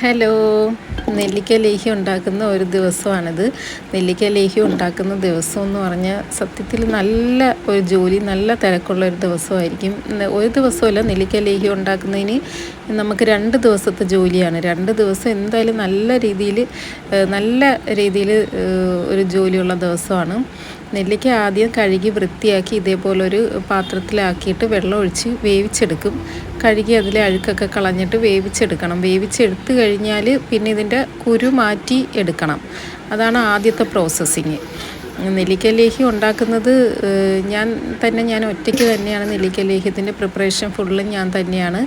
Hello. നെല്ലിക്ക ലേഹ്യം ഉണ്ടാക്കുന്ന ഒരു ദിവസമാണിത്. നെല്ലിക്ക ലേഹ്യം ഉണ്ടാക്കുന്ന ദിവസം എന്ന് പറഞ്ഞാൽ സത്യത്തിൽ നല്ല ഒരു ജോലി നല്ല തിരക്കുള്ള ഒരു ദിവസമായിരിക്കും. ഒരു ദിവസമല്ല നെല്ലിക്ക ലേഹ്യം ഉണ്ടാക്കുന്നതിന് നമുക്ക് രണ്ട് ദിവസത്തെ ജോലിയാണ്. രണ്ട് ദിവസം എന്തായാലും നല്ല രീതിയിൽ നല്ല രീതിയിൽ ഒരു ജോലിയുള്ള ദിവസമാണ്. നെല്ലിക്ക ആദ്യം കഴുകി വൃത്തിയാക്കി ഇതേപോലൊരു പാത്രത്തിലാക്കിയിട്ട് വെള്ളം ഒഴിച്ച് വേവിച്ചെടുക്കും. കഴുകി അതിലെ അഴുക്കൊക്കെ കളഞ്ഞിട്ട് വേവിച്ചെടുക്കണം. വേവിച്ചെടുത്ത് കഴിഞ്ഞാൽ പിന്നെ ഇതിന്റെ കുരു മാറ്റി എടുക്കണം. അതാണ് ആദ്യത്തെ പ്രോസസ്സിങ്. നെല്ലിക്ക ലേഹി ഉണ്ടാക്കുന്നത് ഞാൻ തന്നെ ഞാൻ ഒറ്റയ്ക്ക് തന്നെയാണ് നെല്ലിക്ക ലേഹ്യത്തിന്റെ പ്രിപ്പറേഷൻ ഫുള്ള് ഞാൻ തന്നെയാണ്.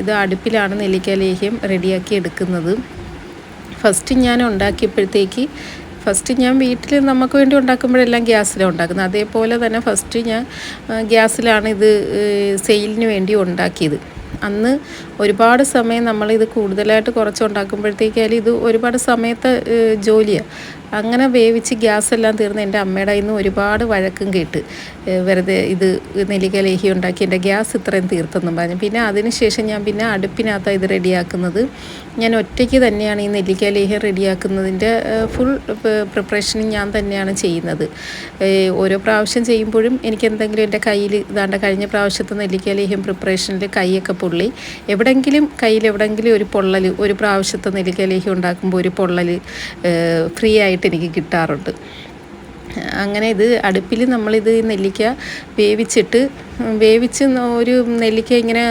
ഇത് അടുപ്പിലാണ് നെല്ലിക്ക ലേഹ്യം റെഡിയാക്കി എടുക്കുന്നത്. ഫസ്റ്റ് ഞാൻ ഉണ്ടാക്കിയപ്പോഴത്തേക്ക് ഫസ്റ്റ് ഞാൻ വീട്ടിൽ നമുക്ക് വേണ്ടി ഉണ്ടാക്കുമ്പോഴെല്ലാം ഗ്യാസിലാണ് ഉണ്ടാക്കുന്നത്. അതേപോലെ തന്നെ ഫസ്റ്റ് ഞാൻ ഗ്യാസിലാണ് ഇത് സെയിലിന് വേണ്ടി ഉണ്ടാക്കിയത്. അന്ന് ഒരുപാട് സമയം നമ്മളിത് കൂടുതലായിട്ട് കുറച്ച് ഉണ്ടാക്കുമ്പോഴത്തേക്കാലും ഇത് ഒരുപാട് സമയത്തെ ജോലിയാണ് അങ്ങനെ വേവിച്ച് ഗ്യാസ് എല്ലാം തീർന്ന് എന്റെ അമ്മയുടെ ഇന്ന് ഒരുപാട് വഴക്കും കേട്ട്. വെറുതെ ഇത് നെല്ലിക്ക ലേഹി ഉണ്ടാക്കി എന്റെ ഗ്യാസ് ഇത്രയും തീർത്തെന്നും പറഞ്ഞു. പിന്നെ അതിനുശേഷം ഞാൻ പിന്നെ അടുപ്പിനകത്താണ് ഇത് റെഡിയാക്കുന്നത്. ഞാൻ ഒറ്റയ്ക്ക് തന്നെയാണ് ഈ നെല്ലിക്ക ലേഹ്യം റെഡിയാക്കുന്നതിന്റെ ഫുൾ പ്രിപ്പറേഷൻ ഞാൻ തന്നെയാണ് ചെയ്യുന്നത്. ഓരോ പ്രാവശ്യം ചെയ്യുമ്പോഴും എനിക്ക് എന്തെങ്കിലും എന്റെ കയ്യിൽ ഇതാണ്ട് കഴിഞ്ഞ പ്രാവശ്യത്തെ നെല്ലിക്ക ലേഹ്യം പ്രിപ്പറേഷനിൽ കൈയൊക്കെ പൊള്ളി. എവിടെങ്കിലും കയ്യിൽ എവിടെങ്കിലും ഒരു പൊള്ളൽ ഒരു പ്രാവശ്യത്തെ നെല്ലിക്ക ലേഹ്യം ഉണ്ടാക്കുമ്പോൾ ഒരു പൊള്ളൽ ഫ്രീ ആയിട്ട് ആയിട്ട് എനിക്ക് കിട്ടാറുണ്ട്. അങ്ങനെ ഇത് അടുപ്പിൽ നമ്മളിത് നെല്ലിക്ക വേവിച്ചിട്ട് വേവിച്ച് ഒരു നെല്ലിക്ക ഇങ്ങനെ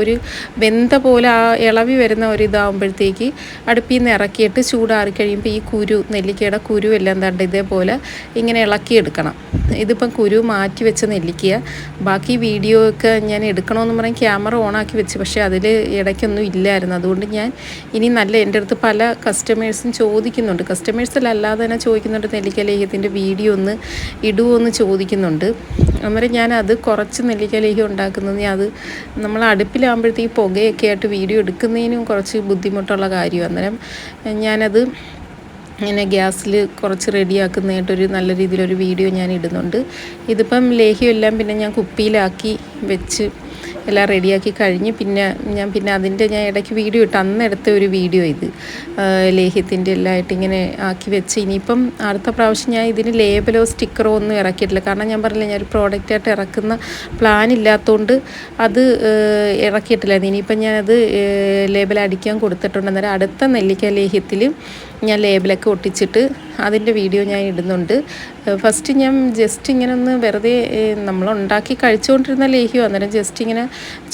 ഒരു വെന്ത പോലെ ആ ഇളവി വരുന്ന ഒരു ഇതാകുമ്പോഴത്തേക്ക് അടുപ്പിൽ നിന്ന് ഇറക്കിയിട്ട് ചൂടാറി കഴിയുമ്പോൾ ഈ കുരു നെല്ലിക്കയുടെ കുരു എല്ലാം തണ്ട് ഇതേപോലെ ഇങ്ങനെ ഇളക്കിയെടുക്കണം. ഇതിപ്പം കുരു മാറ്റി വെച്ച നെല്ലിക്കുക ബാക്കി വീഡിയോ ഒക്കെ ഞാൻ എടുക്കണമെന്ന് പറഞ്ഞ് ക്യാമറ ഓണാക്കി വെച്ച്. പക്ഷേ അതിൽ ഇടയ്ക്കൊന്നും ഇല്ലായിരുന്നു. അതുകൊണ്ട് ഞാൻ ഇനി നല്ല എന്റെ അടുത്ത് പല കസ്റ്റമേഴ്സും ചോദിക്കുന്നുണ്ട്. കസ്റ്റമേഴ്സിലല്ലാതെ തന്നെ ചോദിക്കുന്നുണ്ട് നെല്ലിക്ക ലേഹ്യത്തിന്റെ വീഡിയോ ഒന്ന് ഇടുമോ എന്ന് ചോദിക്കുന്നുണ്ട്. അന്നേരം ഞാൻ അത് കുറച്ച് നെല്ലിക്കലേഹി ഉണ്ടാക്കുന്നത് അത് നമ്മൾ അടുപ്പിലാകുമ്പോഴത്തേക്ക് പുകയൊക്കെ ആയിട്ട് വീഡിയോ എടുക്കുന്നതിനും കുറച്ച് ബുദ്ധിമുട്ടുള്ള കാര്യമാണ്. അന്നേരം ഞാനത് ഇങ്ങനെ ഗ്യാസിൽ കുറച്ച് റെഡിയാക്കുന്നതായിട്ടൊരു നല്ല രീതിയിലൊരു വീഡിയോ ഞാൻ ഇടുന്നുണ്ട് ഇതിപ്പം ലേഹ്യം എല്ലാം പിന്നെ ഞാൻ കുപ്പിയിലാക്കി വെച്ച് എല്ലാം റെഡിയാക്കി കഴിഞ്ഞ് പിന്നെ ഞാൻ പിന്നെ അതിന്റെ ഞാൻ ഇടയ്ക്ക് വീഡിയോ ഇട്ട് അന്ന് എടുത്ത ഒരു വീഡിയോ ഇത്. ലേഹ്യത്തിന്റെ എല്ലാം ആയിട്ട് ഇങ്ങനെ ആക്കി വെച്ച്. ഇനിയിപ്പം അടുത്ത പ്രാവശ്യം ഞാൻ ഇതിന് ലേബലോ സ്റ്റിക്കറോ ഒന്നും ഇറക്കിയിട്ടില്ല. കാരണം ഞാൻ പറഞ്ഞില്ല ഞാൻ ഒരു പ്രോഡക്റ്റായിട്ട് ഇറക്കുന്ന പ്ലാൻ ഇല്ലാത്തതുകൊണ്ട് അത് ഇറക്കിയിട്ടില്ല ഇനിയിപ്പം ഞാനത് ലേബൽ അടിക്കാൻ കൊടുത്തിട്ടുണ്ട്. അന്നേരം അടുത്ത നെല്ലിക്ക ലേഹ്യത്തിൽ ഞാൻ ലേബലൊക്കെ ഒട്ടിച്ചിട്ട് അതിന്റെ വീഡിയോ ഞാൻ ഇടുന്നുണ്ട്. ഫസ്റ്റ് ഞാൻ ജസ്റ്റ് ഇങ്ങനെ ഒന്ന് വെറുതെ നമ്മൾ ഉണ്ടാക്കി കഴിച്ചുകൊണ്ടിരുന്ന ലേഹ്യം. അന്നേരം ജസ്റ്റ് ഇങ്ങനെ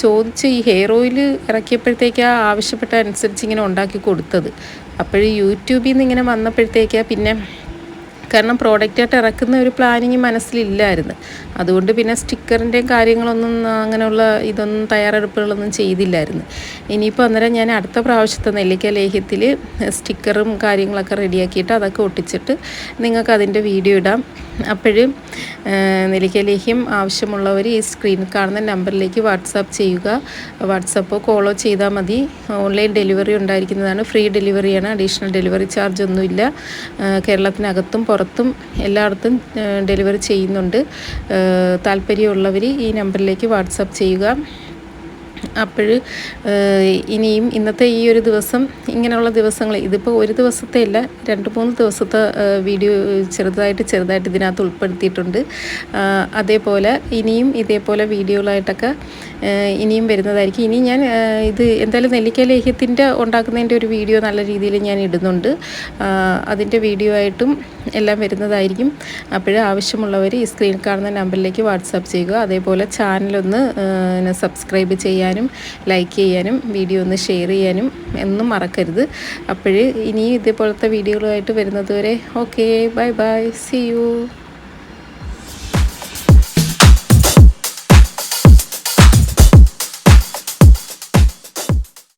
ചോദിച്ച് ഈ ഹെയർ ഓയിൽ ഇറക്കിയപ്പോഴത്തേക്ക് ആവശ്യപ്പെട്ട അനുസരിച്ച് ഇങ്ങനെ ഉണ്ടാക്കി കൊടുത്തത്. അപ്പോൾ യൂട്യൂബിൽ നിന്ന് ഇങ്ങനെ വന്നപ്പോഴത്തേക്കാണ് പിന്നെ കാരണം പ്രോഡക്റ്റായിട്ട് ഇറക്കുന്ന ഒരു പ്ലാനിങ് മനസ്സിലില്ലായിരുന്നു. അതുകൊണ്ട് പിന്നെ സ്റ്റിക്കറിന്റെയും കാര്യങ്ങളൊന്നും അങ്ങനെയുള്ള ഇതൊന്നും തയ്യാറെടുപ്പുകളൊന്നും ചെയ്തില്ലായിരുന്നു. ഇനിയിപ്പോൾ അന്നേരം ഞാൻ അടുത്ത പ്രാവശ്യത്തെ നെല്ലിക്ക ലേഹ്യത്തിൽ സ്റ്റിക്കറും കാര്യങ്ങളൊക്കെ റെഡിയാക്കിയിട്ട് അതൊക്കെ ഒട്ടിച്ചിട്ട് നിങ്ങൾക്ക് അതിന്റെ വീഡിയോ ഇടാം. അപ്പോഴും നെല്ലിക്ക ലേഹ്യം ആവശ്യമുള്ളവർ ഈ സ്ക്രീനിൽ കാണുന്ന നമ്പറിലേക്ക് വാട്സാപ്പ് ചെയ്യുക. വാട്സപ്പോ കോളോ ചെയ്താൽ മതി. ഓൺലൈൻ ഡെലിവറി ഉണ്ടായിരിക്കുന്നതാണ്. ഫ്രീ ഡെലിവറിയാണ് അഡീഷണൽ ഡെലിവറി ചാർജ് ഒന്നുമില്ല. കേരളത്തിനകത്തും പുറത്തും എല്ലായിടത്തും ഡെലിവറി ചെയ്യുന്നുണ്ട്. താല്പര്യമുള്ളവർ ഈ നമ്പറിലേക്ക് വാട്സപ്പ് ചെയ്യുക. അപ്പോൾ ഇനിയും ഇന്നത്തെ ഈ ഒരു ദിവസം ഇങ്ങനെയുള്ള ദിവസങ്ങൾ ഇതിപ്പോൾ ഒരു ദിവസത്തെ അല്ല രണ്ട് മൂന്ന് ദിവസത്തെ വീഡിയോ ചെറുതായിട്ട് ചെറുതായിട്ട് ഇതിനകത്ത് ഉൾപ്പെടുത്തിയിട്ടുണ്ട്. അതേപോലെ ഇനിയും ഇതേപോലെ വീഡിയോകളായിട്ടൊക്കെ ഇനിയും വരുന്നതായിരിക്കും. ഇനി ഞാൻ ഇത് എന്തായാലും നെല്ലിക്ക ലേഹ്യത്തിന്റെ ഉണ്ടാക്കുന്നതിന്റെ ഒരു വീഡിയോ നല്ല രീതിയിൽ ഞാൻ ഇടുന്നുണ്ട്. അതിന്റെ വീഡിയോ ആയിട്ടും എല്ലാം വരുന്നതായിരിക്കും. അപ്പോൾ ആവശ്യമുള്ളവർ ഈ സ്ക്രീനിൽ കാണുന്ന നമ്പറിലേക്ക് വാട്സാപ്പ് ചെയ്യുക. അതേപോലെ ചാനലൊന്ന് സബ്സ്ക്രൈബ് ചെയ്യാനും ലൈക്ക് ചെയ്യാനും വീഡിയോ ഒന്ന് ഷെയർ ചെയ്യാനും എന്നും മറക്കരുത്. അപ്പോൾ ഇനിയും ഇതേപോലത്തെ വീഡിയോകളുമായിട്ട് വരുന്നതുവരെ okay bye bye see you